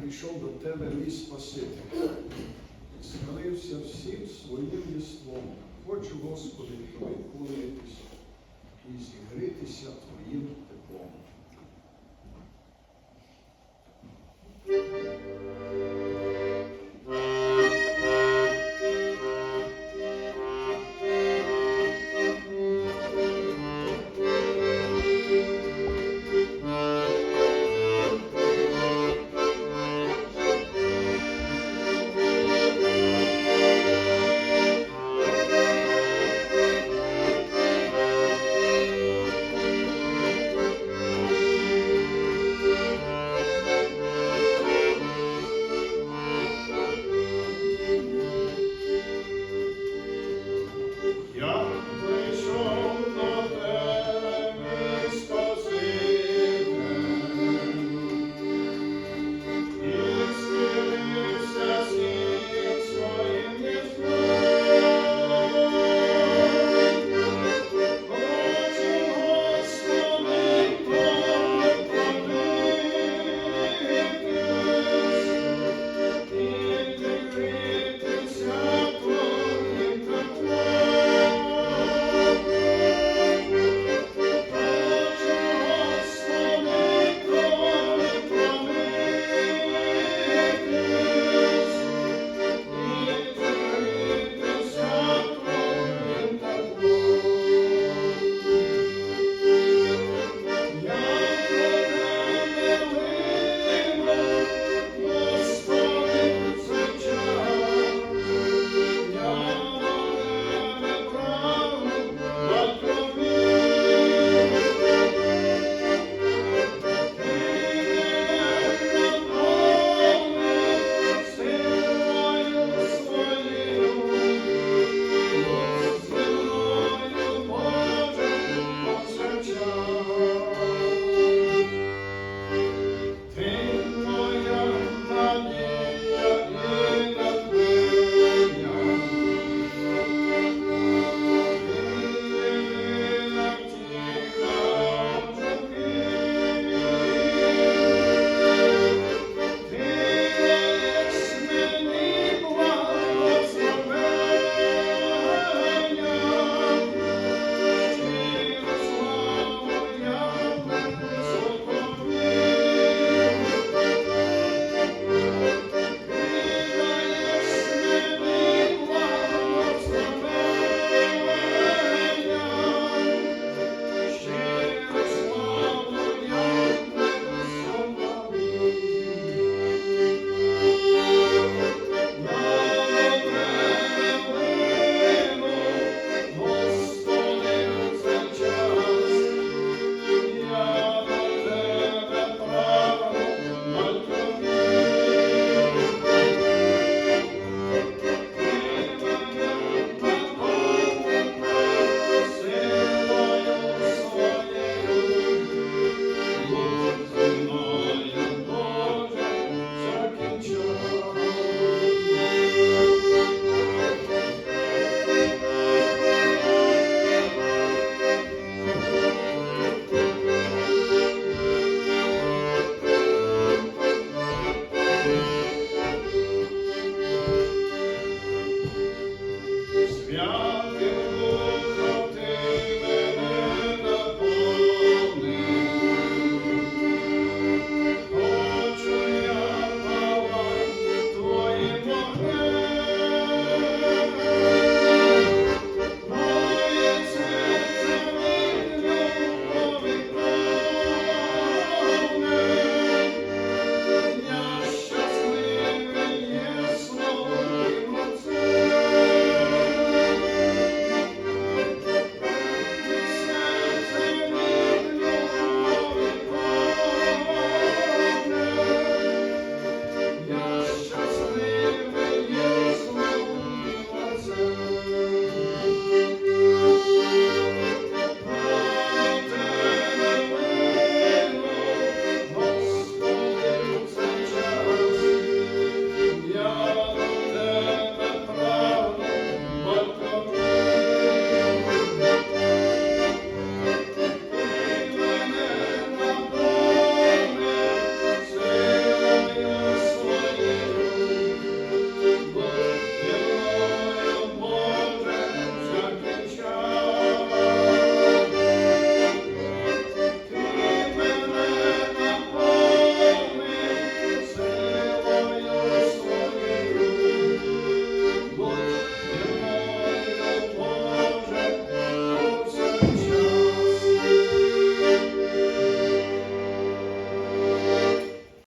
прийшов до тебе мій Спаситель, схилився всім своїм єством. Хочу, Господи, тобі клонитись і зігрітися твоїм теплом.